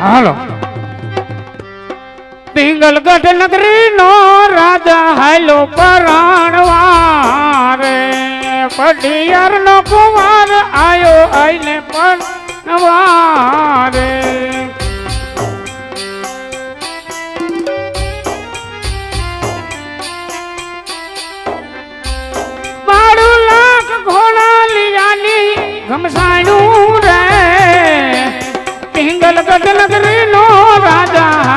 હાલો. પિંગલગઢ નગરી નો રાજા હાલો પરાણવા રે પઢિયાર નો કુમાર આયો આઈને પરણવા રે ઘોડા લિયાની ઘમસાણું રે નગરી નો રાજા.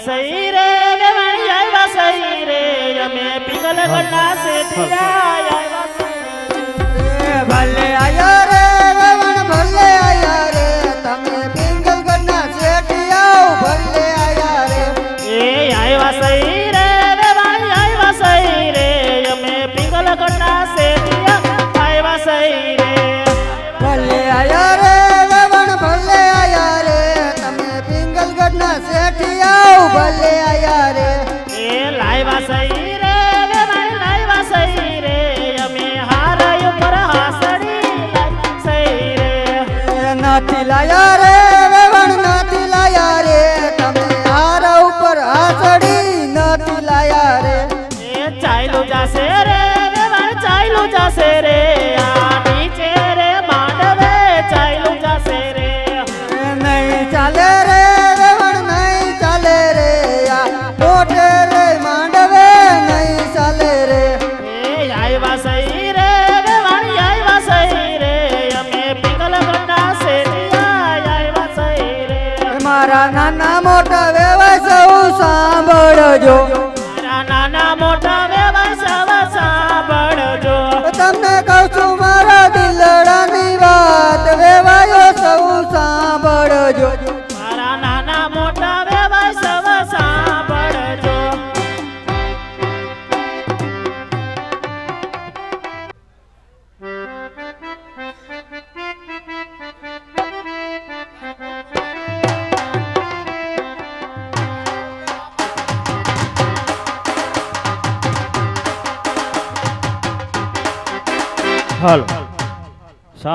સહી રે વેવાણી આવ્યા સહી રે અમે પિંગલ ગઢના શેઠિયા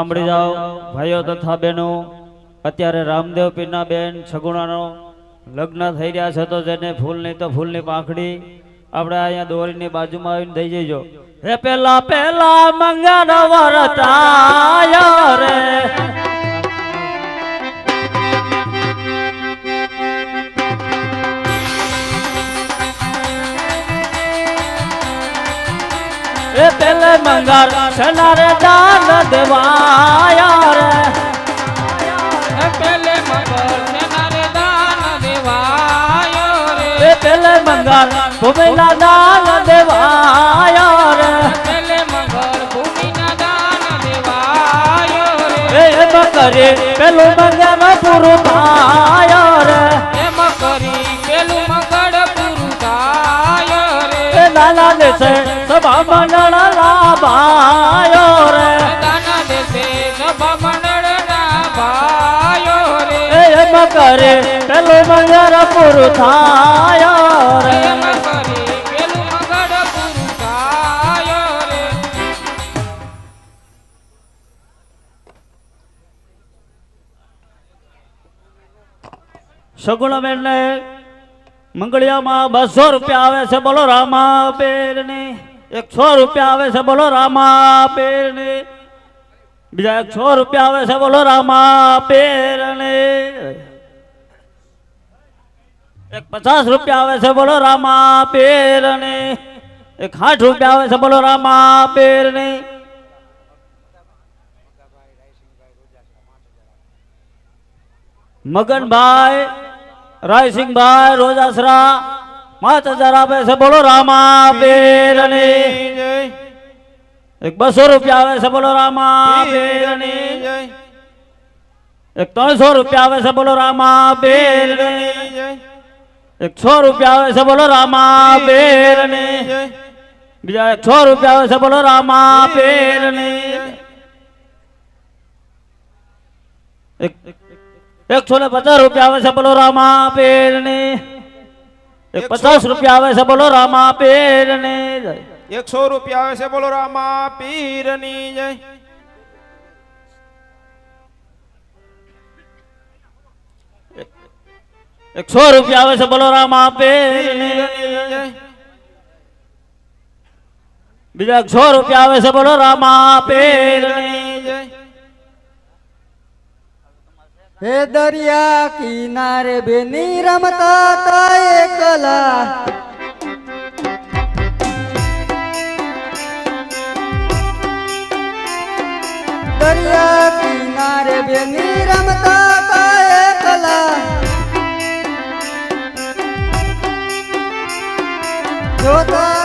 સાંભળી જાઓ, ભાઈઓ તથા બહેનો. અત્યારે રામદેવ પીરના બેન છગુણાનો લગ્ન થઈ રહ્યા છે તો જેને ફૂલ નહીં તો ફૂલની પાંખડી આપણે અહીંયા દોરીની બાજુમાં આવીને થઈ જઈજો. હે પેલા પેલા મંગળ વરતાય રે. એ પેલે મંગળ સનારે દાન દેવાયા રે પેલે મંગળ સેનારે દાન દેવાયો રે એ પેલે મંગળ ભૂમિના દાન દેવાયા રે પેલે મંગળ ભૂમિના દાન દેવાયો રે એ એમ કરે પેલું મંગળ પૂરું થાય રે એમ કરી પેલું મંગળ પૂરું થાય રે એ નાના દેશે સભા દાના ભાયો રે એમ કરે, પેલો મંગળ પૂરું થાય રે. એમ કરી ને મંગળિયામાં બસો રૂપિયા આવે છે. બોલો રામા બેનની એકસો રૂપિયા આવે છે, બોલો રામા બેન બીજા એકસો રૂપિયા આવે છે, બોલો રામા બેન એક પચાસ રૂપિયા આવે છે, બોલો રામા પેરની એક સાઠ રૂપિયા આવે છે, બોલો રામા પેરની મગનભાઈ, રાયસિંહભાઈ, રોજાસરા. પાંચ હજાર આપે છે, બોલો રામા પેરની એક બસો રૂપિયા આવે છે, બોલો રામા પેરની એક ત્રણસો રૂપિયા આવે છે, બોલો રામા પેરની એક છ રૂપિયા આવે છે, બોલો રામા પેરની બીજા એક છ રૂપિયા આવે છે, બોલો રામા પેરની એક એકસો ને પચાસ રૂપિયા આવે છે, બોલો રામા એક પચાસ રૂપિયા આવે છે બોલો રામા પેરની એકસો રૂપિયા આવે છે બોલો રામા પીરની જય. એકસો રૂપિયા આવે છે બોલો રામા પેરની બીજા એકસો રૂપિયા આવે છે બોલો રામા પેરની હે દરિયા કિનારે બેની રમતા તા એકલા. દરિયા કિનારે બેની રમતા તા એકલા. જોતા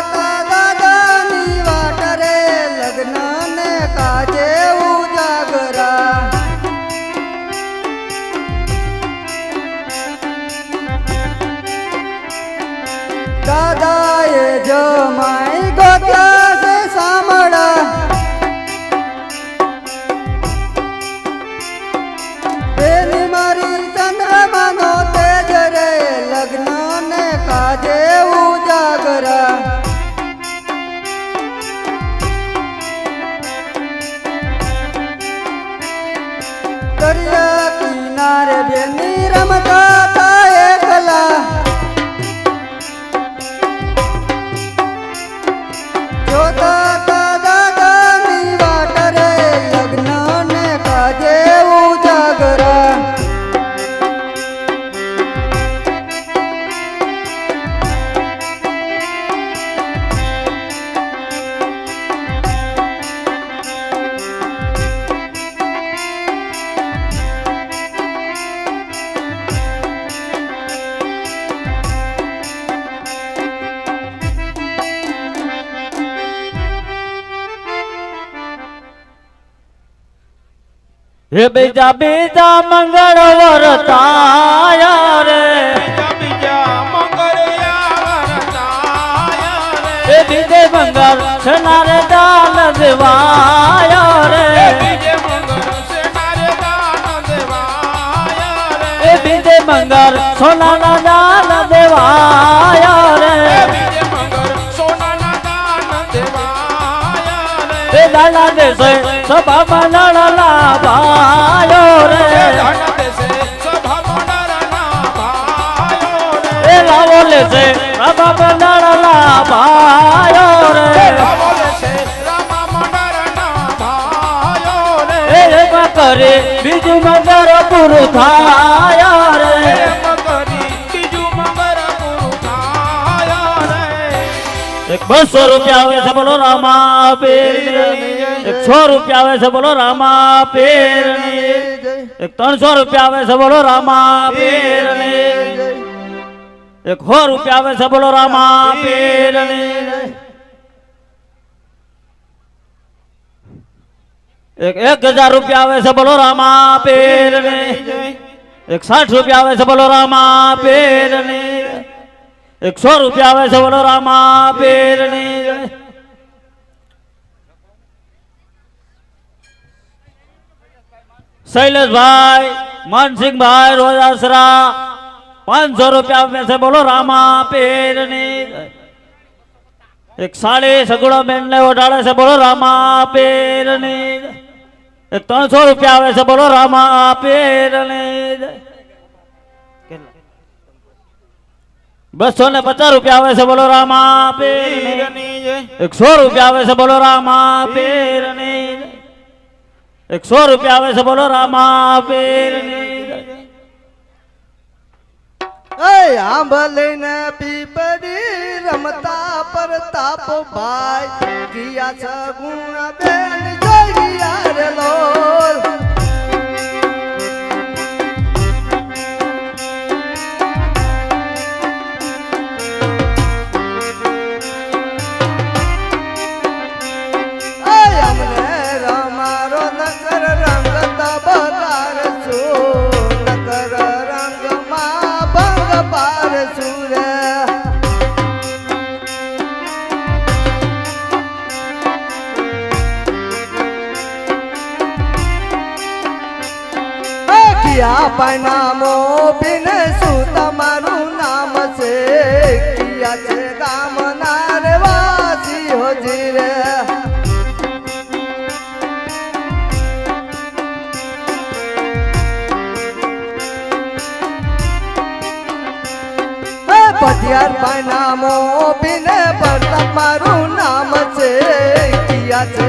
હે બીજા બીજા મંગળ વરતાયા રે બીજા મંગળ છનારે દાન દેવાયા સેનારે રે. બીજે મંગળ સોનાના દાન દેવાયા દેશે સભા મંડળ લાભાયો રે ધન દેશે સભા મંડળના ભાયો રે. એ લાવો લેશે સભા મંડળ લાભાયો રે લાવો લેશે રામા મંડળના ભાયો રે. એમાં કરે, બીજું મંગળ પૂરું થાય રે પૂરું બસો રૂપિયા આવે છે બોલો રામા એક સો રૂપિયા આવે છે બોલો રામા પેરની. એક ત્રણસો રૂપિયા આવે છે બોલો રામા પેરની. એક સો રૂપિયા આવે છે બોલો રામા પેરની. એક એક હજાર રૂપિયા આવે છે બોલો રામા પેરની. એક સાઠ રૂપિયા આવે છે બોલો રામા પેરની. એક સો રૂપિયા આવે છે બોલો રામા પેરની. શૈલેષભાઈ, માનસિંહભાઈ, રોજાસરા, પાંચસો રૂપિયા આપે છે. બોલો, રામા પેરની એક સાડી સગુડા બેન ને ઓઢાડે છે. બોલો, રામા પેરની એક ત્રણસો રૂપિયા આવે છે. બોલો, રામા પેરની બસો ને પચાસ રૂપિયા આવે છે. બોલો, રામા પેરની એકસો રૂપિયા આવે છે. બોલો, રામા પેરની એકસો રૂપિયા આવે છે, બોલો રામાબેન આંબલીને પીપડી રમતા પર તાપ ભાઈ ગયા છ ગુણ બેન જોઈ ગયા રે પનામો બિન શું તમારું નામ છે? કિયા છે ગામના રેવાસી હોજી રે પધિયાર પનામો બિન પર તમારું નામ છે? કિયા છે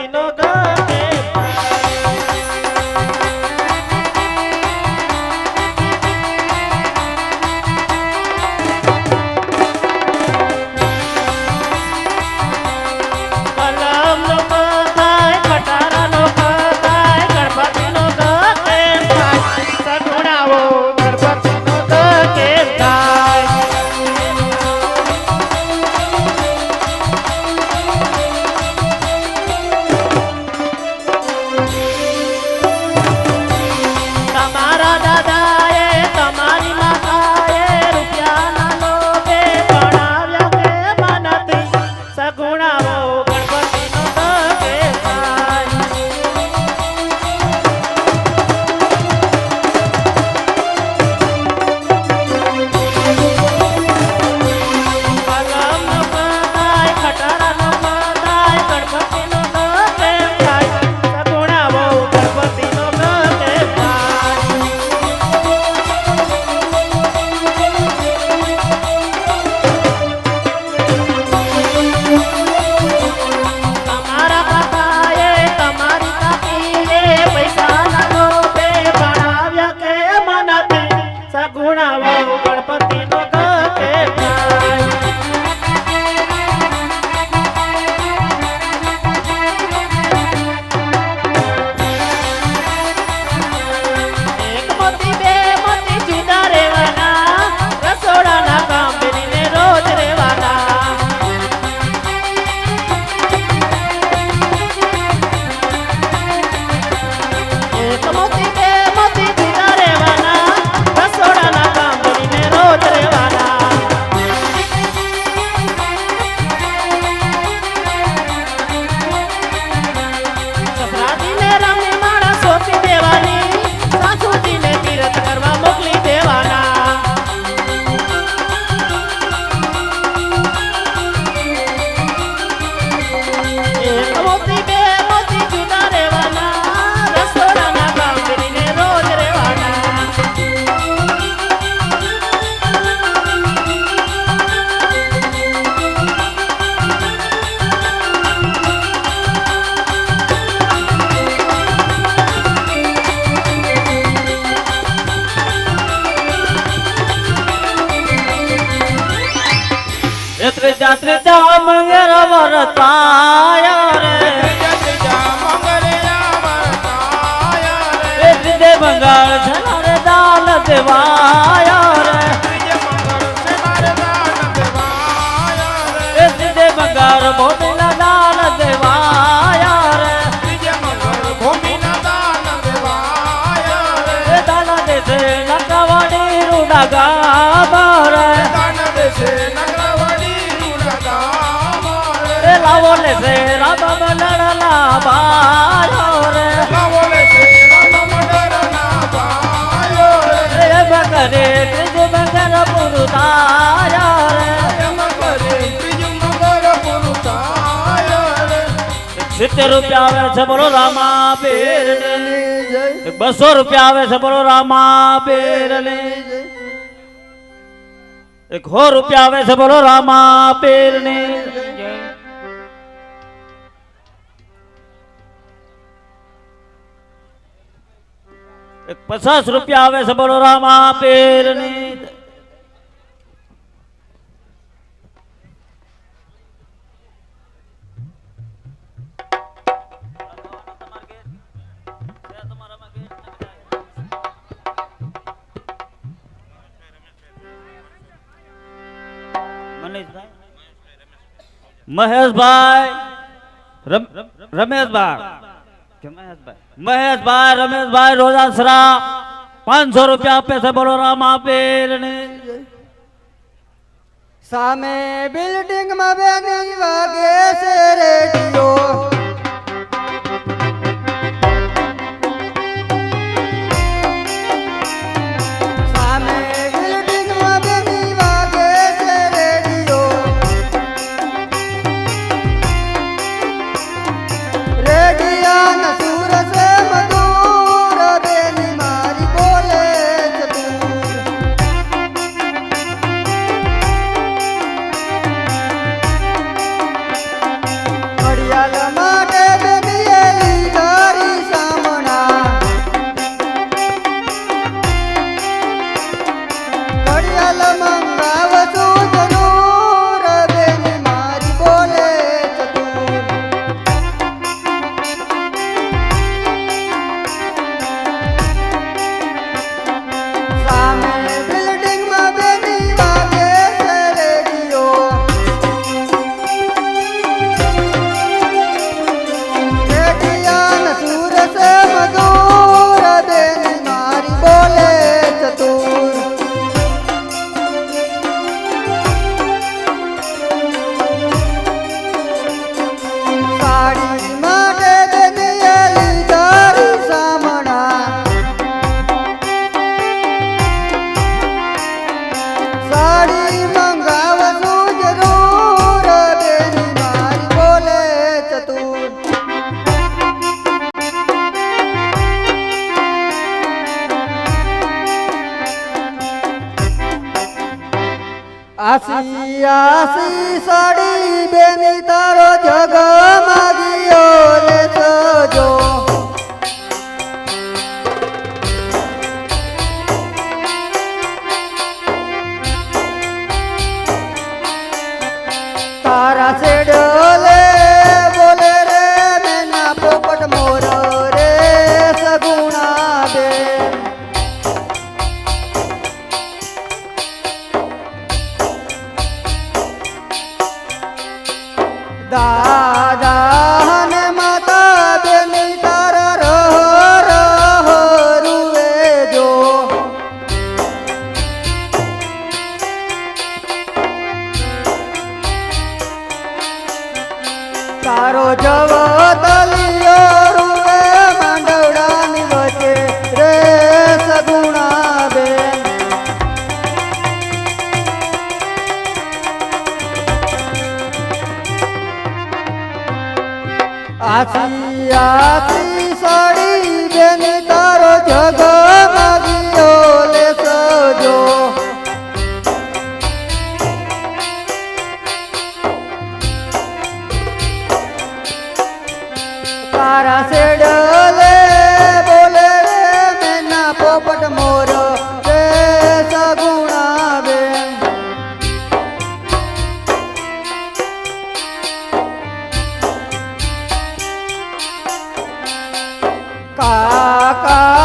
ડગા મારે. રે લાવો ને રે રામ લડલા બાયો રે. લાવો ને રે રામ લડલા બાયો રે. બકરે ત્રીજ બકર પુરુતાયો સિત્તેર રૂપિયા આવે છે, બોલો રામા બસો રૂપિયા આવે છે, બોલો રામા બેરલી એક હો રૂપિયા આવે છે, બોલો રામા બેર એક પચાસ રૂપિયા આવે છે, બોલો રામા બેર મહેશભાઈ, રમ- રમેશભાઈ. મહેશભાઈ? રમેશભાઈ રોજાસરા પાંચસો રૂપિયા આપે છે બોલો રામ આપે સામે બિલ્ડિંગમાં બેની વાગે છે રેડિયો. આસી સાડી બેની તારો જગ માગીયો લે સજો તારો જવા તલિયો કાકા ને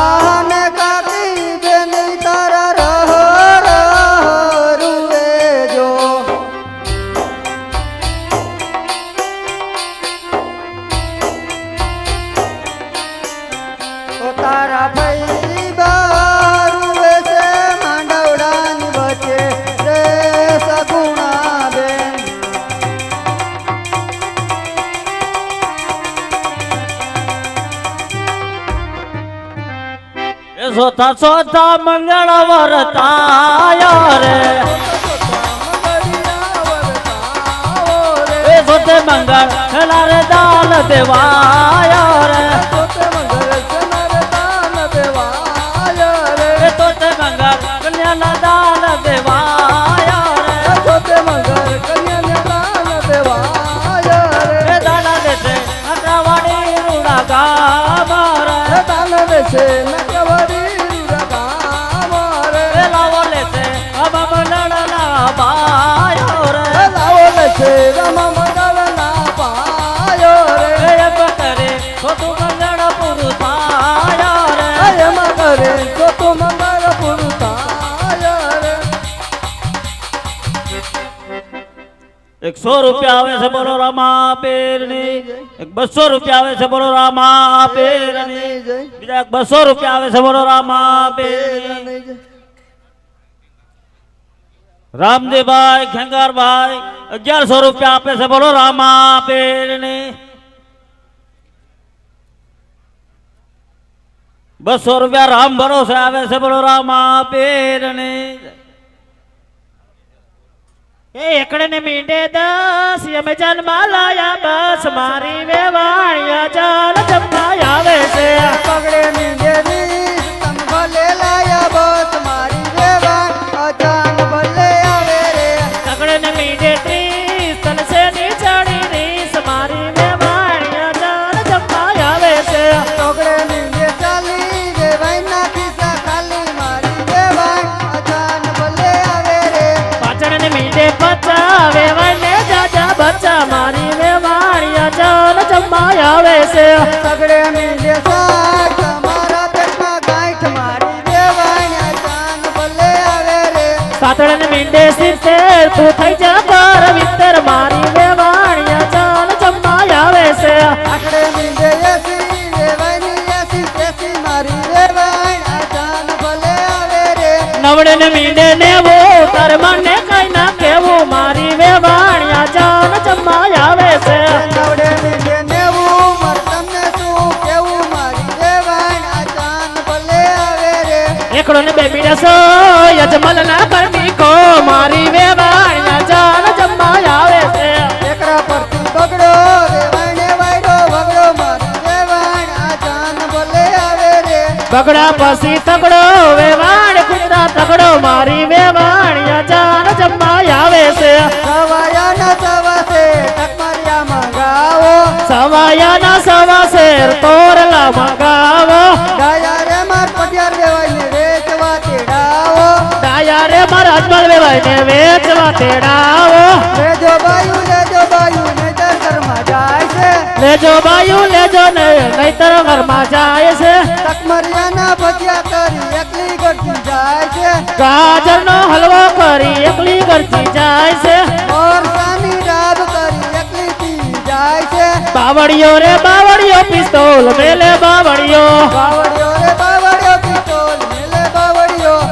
ચોથા મંગળ વરતાયો રે. એ ચોથે મંગળ હેલા રે. દાન દેવાયો રે. એ તો તું મંગળ પૂરું થાયો રે. એક સો રૂપિયા આવે છે બોલો રામા પેરની એક બસો રૂપિયા આવે છે બોલો રામા પેરની બીજા બસો રૂપિયા આવે છે બોલો રામા પેરની રામદેવભાઈ ખેંગારભાઈ, અગિયારસો રૂપિયા આપે છે. બોલો રામા પેરની બસો રૂપિયા રામ ભરોસે આવે છે. બોલો રામા પેરની એ એકડે ને મીંડે દસ, અમે જન્મા લાયા. બસ મારી વેવાણિયા ચાલ જમવા આવે છે. પગડે નીંદેલી મીંડે પચા વેવાને જાજા બચા મારી વેવાણિયા ચાલ જમાય આવે છે. સગડે નીંદે સાક તમારા પેટમાં ગાંઠ મારી વેવા અજાન ભલે આવે રે. સાતળ ને મીંડે સિત્તેર તું થઈ જા પર વિતર મારી વેવાણિયા ચાલ જમાય આવે છે. આખડે નીંદે એસી વેવાની એસી એસી મારી વેવા અજાન ભલે આવે રે. નવડે ને મીંડે નેવો તાર મને એકડો ને બે મીંડે સો યજમલ ના પરમી કો મારી વેવાણ ના જાન જમવા આવે છે. એકરા પરથી બગડો વેવાણે વાયડો બગડો મારી વેવાણ જાન બોલે આવે રે. બગડા પછી તગડો વેવાણ કુતરા તગડો મારી વેવાણિયા જાન જમવા આવે છે. સવાયા ના સવાસે ટકમારિયા મંગાવો. સવાયાના ના સવાસે તોરલા મંગાવો. ડાયા રે માર પટિયાર તેડાવો ડાયા રે મારા અજમલ ભાઈ ને વેચવા તેડાવો. લેજો બાયુ લેજો બાયુ નહીતર ઘરમાં જાય છે. લેજો બાયું લેજો ને નહીતર ઘરમાં જાય છે. ટકમરિયાના ભજીયા કરી એકલી ગળતી જાય છે. ગાજરનો હલવો કરી એકલી ગરજી જાય છે. ઓરસાની રાબ કરી એકલી પી જાય છે. બાવળિયો રે બાવળિયો પિસ્તોલ મેલે બાવળિયો બાવળિયો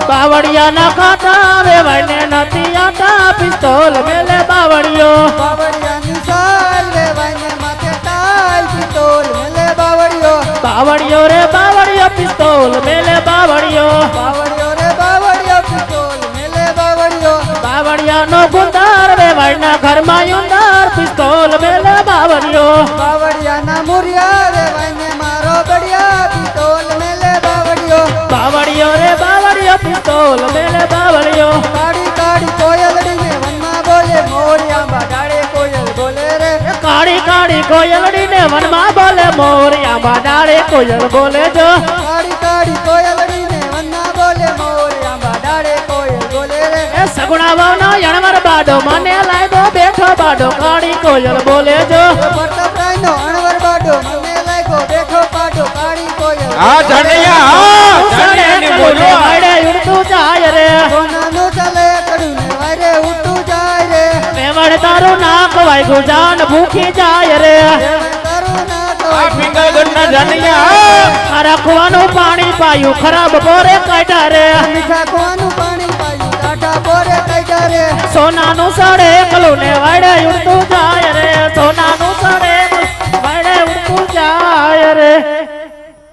બાવળિયાના કાંટા વેવાય ને નથી આટા પિસ્તોલ મેલે બાવળિયો. બાવળિયાની સાલ લેવાઈને માથે ટાલ પિસ્તોલ મેલે બાવળિયો. બાવળિયો રે બાવળિયો પિસ્તોલ મેલે બાવળિયો. બાવળિયો રે બાવળિયો પિસ્તોલ મેલે બાવળિયો. બાવળિયાનો ગુંદાર વેવાયના ઘરમાં યુંદાર પિસ્તોલ મેલે બાવળિયો. બાવળિયાના મુરિયા લેવાઈને મારો બળિયા પિસ્તોલ મેલે બાવળિયો. બાવળિયો રે બાવળિયો પિસ્તોલ મેલે બાવળિયો. કાળી કાળી કોયલડીને વનમાં બોલે મોરિયા બાડાડે કોયલ બોલે રે. કાળી કાળી કોયલડી ને વનમાં બોલે મોરિયા બાડાળે કોયલ બોલે જો. કાળી કાળી કોયલડીને વનમાં બોલે મોરિયા બાડાડે કોયલ બોલે રે. એ સગુણા વાવનો યણવર બાડો મને લાયદો બેઠો બાડો કાળી કોયલ બોલે જો. પરતપરાયનો અણવર હા ધણિયા હા. ધણિયા ને બોલો. વાડે રે. સોનાનું ચલે રાખવાનું પાણી પાયું ખરાબ બોરે કાઢા રે. સોનાનું સડે કલું ને વાડે ઉડતું જાય રે. સોનાનું સડે વાડે ઉડતું જાય રે.